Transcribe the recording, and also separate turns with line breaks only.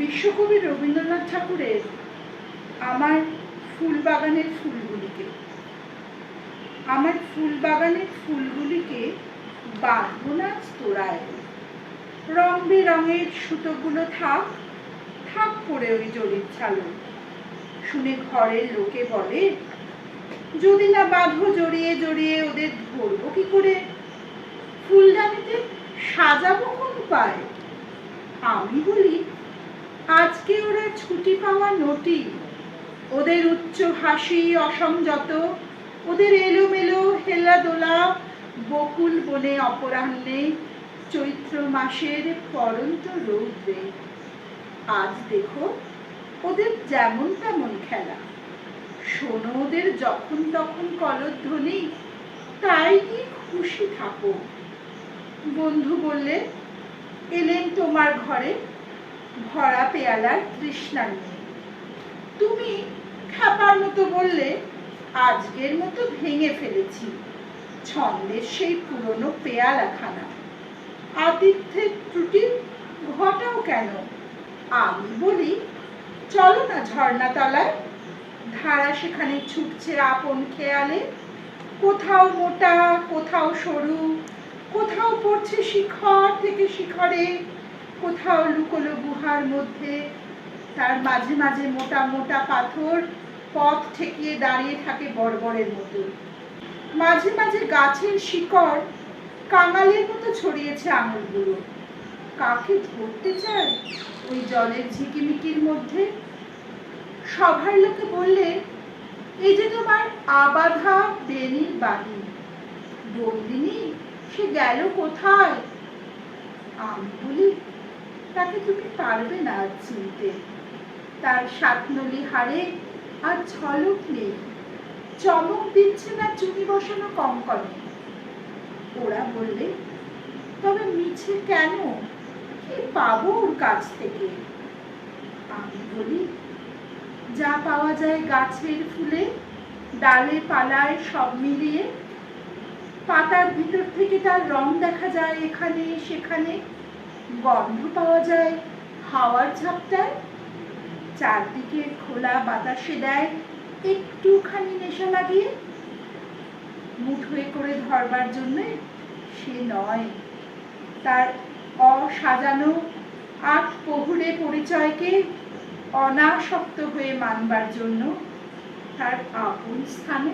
বিশ্বকবি রবীন্দ্রনাথ ঠাকুরের আমার ফুল বাগানের ফুলগুলিকে, আমার ফুল বাগানের ফুলগুলিকে বাঁধবো না তোড়ায় রং বেরঙের সুতোগুলো থাক থাক পড়ে ওই জরির ছালো। শুনে ঘরের লোকে বলে, যদি না বাঁধো জড়িয়ে জড়িয়ে ওদের ধরবো কি করে? ফুলদানিতে সাজাবো কোন পায় আমি বলি আজকে ওরা ছুটি পাওয়া নটি। ওদের উচ্চ হাসি অসংযত ওদের এলোমেলো হেলাদোলা বকুল বনে অপরাহ্নে চৈত্র মাসের পরন্ত রৌদ্রে। আজ দেখো ওদের যেমন তেমন খেলা। শোনো ওদের যখন তখন কলধ্বনি, তাই নিয়ে খুশি থাকো। বন্ধু বললে, এলেন তোমার ঘরে? ভরা পেয়ালার তৃষ্ণা নিয়ে। তুমি খ্যাপার মতো বললে, আজকের মতো ভেঙে ফেলেছি। ছন্দের সেই পুরনো পেয়ালাখানা। আতিথ্যের ত্রুটি ঘটাও কেন? আমি বলি, চলো না ঝর্ণাতলায়। ধারা সেখানে ছুটছে আপন খেয়ালে। কোথাও মোটা, কোথাও সরু, কোথাও পড়ছে শিখর থেকে শিখরে। কোথাও লুকোলো গুহার মধ্যে, তার মাঝে মাঝে মোটা মোটা পাথর পথ ঠেকিয়ে দাঁড়িয়ে থাকে বড়বড়ের মতো। মাঝে মাঝে গাছের শিকড় কাঙালের মতো ছড়িয়েছে আঙুলগুলো। কাকে ধরতে চায় ওই জলের ঝিকিমিকির মধ্যে? সভার লোকে বললে, এই যে তোমার আবাধা বেনির বাড়ি বন্দিনী, সে গেল কোথায়? আমি বলি তাকে তুমি পারবে না আজ চিনতে। তার সাতনলি হাড়ে আর ঝলক নেই। চমক দিচ্ছে না চুনি বসানো কঙ্কনে। ওরা বললে, তবে মিছে কেন? কি পাবো ওর কাছ থেকে? আমি বলি, যা পাওয়া যায় গাছের ফুলে, ডালে পালায় সব মিলিয়ে, পাতার ভিতর থেকে তার রং দেখা যায় এখানে সেখানে। গন্ধ পাওয়া যায়, হাওয়ার ঝাপটায় চারদিকে খোলা বাতাসে দেয়, একটুখানি নেশা লাগিয়ে। মুঠোয় করে ধরবার জন্যে সে নয়। তার অসাজানো আট পহুরে পরিচয়কে অনাসক্ত হয়ে মানবার জন্য তার আপন স্থানে